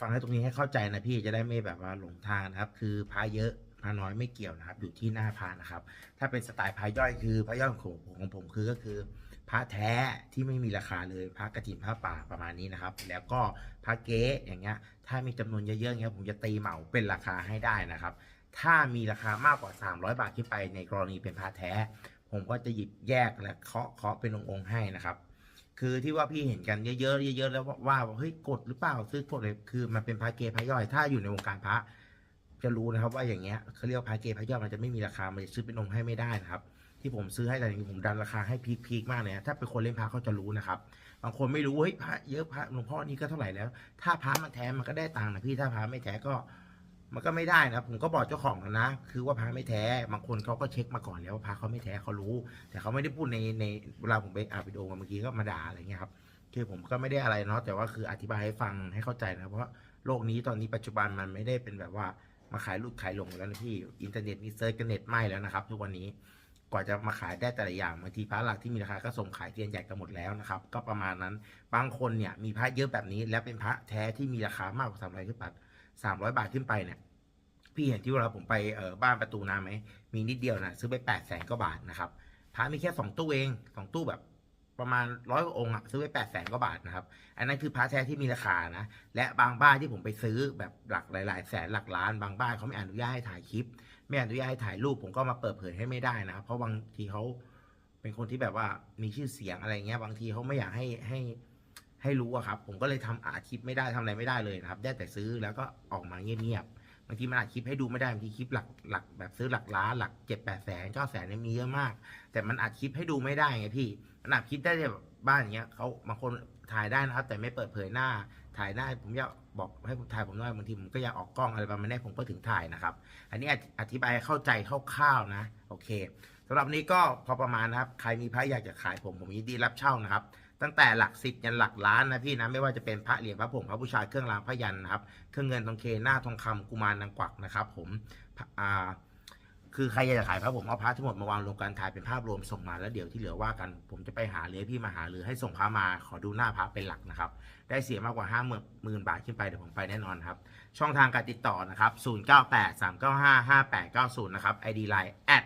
ฟังให้ตรงนี้ให้เข้าใจนะพี่จะได้ไม่แบบว่าหลงทางนะครับ คือพระเยอะพระน้อยไม่เกี่ยวนะครับ อยู่ที่หน้าพระนะครับ ถ้าเป็นสไตล์พระย่อยคือพระย่อยของผมของผมคือก็คือพระแท้ที่ไม่มีราคาเลยพระกระถิ่นพระป่าประมาณนี้นะครับ แล้วก็พระเก๊อย่างเงี้ย ถ้ามีจำนวนเยอะๆเงี้ยผมจะตีเหมาเป็นราคาให้ได้นะครับ ถ้ามีราคามากกว่า 300 บาทขึ้นไปในกรณีเป็นพระแท้ ผมก็จะหยิบแยกและเคาะเคาะเป็นองค์ๆให้นะครับ คือที่ว่าพี่เห็นกันเยอะๆเยอะๆแล้วว่าเฮ้ยกดหรือเปล่าซื้อกดเลยคือ มันเป็นพระเกพระย่อย ถ้าอยู่ในวงการพระ จะรู้นะครับ ว่าอย่างเงี้ยเขาเรียกพระเกพระย่อยมันจะไม่มีราคามันจะซื้อเป็นองค์ให้ไม่ได้นะครับ ที่ผมซื้อให้แต่จริงๆผมดันราคาให้พีคๆมากเลยนะถ้าเป็นคนเล่นพระเขาจะรู้นะครับบางคนไม่รู้เฮ้ยพระเยอะพระหลวงพ่อนี่ก็เท่าไหร่แล้ว ถ้าพระมันแท้มันก็ได้ตังค์นะพี่ถ้าพระไม่แท้ก็ มันก็ไม่ได้นะผมก็บอกเจ้าของแล้วนะ คือว่าพระไม่แท้ บางคนเขาก็เช็คมาก่อนแล้วว่าพระเขาไม่แท้เขารู้ แต่เขาไม่ได้พูดในในเวลาผมไปอ่านวิดีโอมาเมื่อกี้ก็มาด่าอะไรเงี้ยครับ คือผมก็ไม่ได้อะไรเนาะ แต่ว่าคืออธิบายให้ฟังให้เข้าใจนะ เพราะโลกนี้ตอนนี้ปัจจุบันมันไม่ได้เป็นแบบว่ามาขายลูกขายลงแล้วนะพี่ อินเทอร์เน็ตนี่เซิร์ชกันเน็ตไหมแล้วนะครับ ทุกวันนี้ กว่าจะมาขายได้แต่ละอย่างบางทีพระหลักที่มีราคาก็ส่งขายเทียนใหญ่กันหมดแล้วนะครับ ก็ประมาณนั้น บางคนเนี่ยมีพระเยอะแบบนี้ แล้วเป็นพระแท้ที่มีราคามากกว่าสามร้อยขึ้นไป สามร้อยบาทขึ้นไปเนี่ยพี่เห็นที่เวลาผมไปเออบ้านประตูน้ำไหมมีนิดเดียวนะซื้อไปแปดแสนกว่าบาทนะครับพระมีแค่สองตู้เองสองตู้แบบประมาณร้อยกว่าองค์อะซื้อไปแปดแสนกว่าบาทนะครับ อันนั้นคือพระแท้ที่มีราคานะ และบางบ้านที่ผมไปซื้อแบบหลักหลาย ๆ แสนหลักล้านบางบ้านเขาไม่อนุญาตให้ถ่ายคลิป ไม่อนุญาตให้ถ่ายรูปผมก็มาเปิดเผยให้ไม่ได้นะครับเพราะบางทีเขาเป็นคนที่แบบว่ามีชื่อเสียงอะไรเงี้ย บางทีเขาไม่อยากให้ให้ ให้รู้อะครับ ผมก็เลยทำอาคลิปไม่ได้ทำอะไรไม่ได้เลยนะครับ ได้แต่ซื้อแล้วก็ออกมาเงียบๆบางทีมันอัดคลิปให้ดูไม่ได้บางทีคลิปหลักหลักแบบซื้อหลักล้านหลักเจ็ดแปดแสนเก้าแสนเนี่ยมีเยอะมาก แต่มันอัดคลิปให้ดูไม่ได้ไงพี่มันอัดคลิปได้แบบบ้านอย่างเงี้ยเขาบางคนถ่ายได้นะครับ แต่ไม่เปิดเผยหน้าถ่ายได้ผมอยากบอกให้ผมถ่ายผมหน่อยบางทีผมก็อยากออกกล้องอะไรประมาณนี้ผมก็ถึงถ่ายนะครับ อันนี้อธิบายเข้าใจคร่าวๆนะ โอเคสำหรับนนี้ก็พอประมาณนะครับ ใครมีพระอยากจะขายผมผมยินดีรับเช่านะครับ ตั้งแต่หลักสิบยันหลักล้านนะพี่นะไม่ว่าจะเป็นพระเหรียญพระผงพระบูชายเครื่องรางพระยันนะครับเครื่องเงินทองเคหน้าทองคำกุมารนางกวักนะครับผมอ่าคือใครอยากจะขายพระผมเอาพระทั้งหมดมาวางรวมกันถ่ายเป็นภาพรวมส่งมาแล้วเดี๋ยวที่เหลือว่ากัน ผมจะไปหาเลยพี่มาหาหรือให้ส่งพระมาขอดูหน้าพระเป็นหลักนะครับ ได้เสียมากกว่าห้าหมื่นบาทขึ้นไปเดี๋ยวผมไปแน่นอนครับ ช่องทางการติดต่อนะครับ 0 9 8 3 9 5 5 8 9 0 นะครับ ID Line at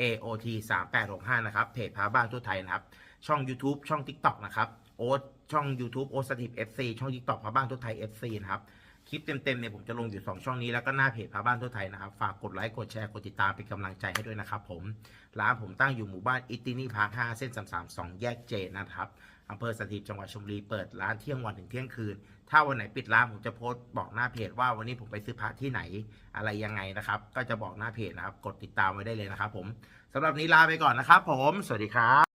aot 3 8 6 5นะครับเพจพระบ้านทั่วไทยนะครับ ช่อง YouTube ช่อง TikTok นะครับโอ๊ตช่อง YouTube โอ๊ตสถิต FC ช่อง TikTok พระบ้านทั่วไทย FC นะครับคลิปเต็มๆเนี่ยผมจะลงอยู่ 2 ช่องนี้แล้วก็หน้าเพจพาบ้านทั่วไทยนะครับ ฝากกดไลค์กดแชร์กดติดตามเป็นกำลังใจให้ด้วยนะครับผมร้านผมตั้งอยู่หมู่บ้านอิตตินีพาร์ค5เส้น 332 แยกเจนะครับ อำเภอสถิตจังหวัดชลบุรีเปิดร้านเที่ยงวันถึงเที่ยงคืน ถ้าวันไหนปิดร้านผมจะโพสต์บอกหน้าเพจว่าวันนี้ผมไปซื้อพระที่ไหนอะไรยังไงนะครับ ก็จะบอกหน้าเพจนะครับ กดติดตามไว้ได้เลยนะครับ ผมสำหรับนี้ลาไปก่อนนะครับ ผม สวัสดีครับ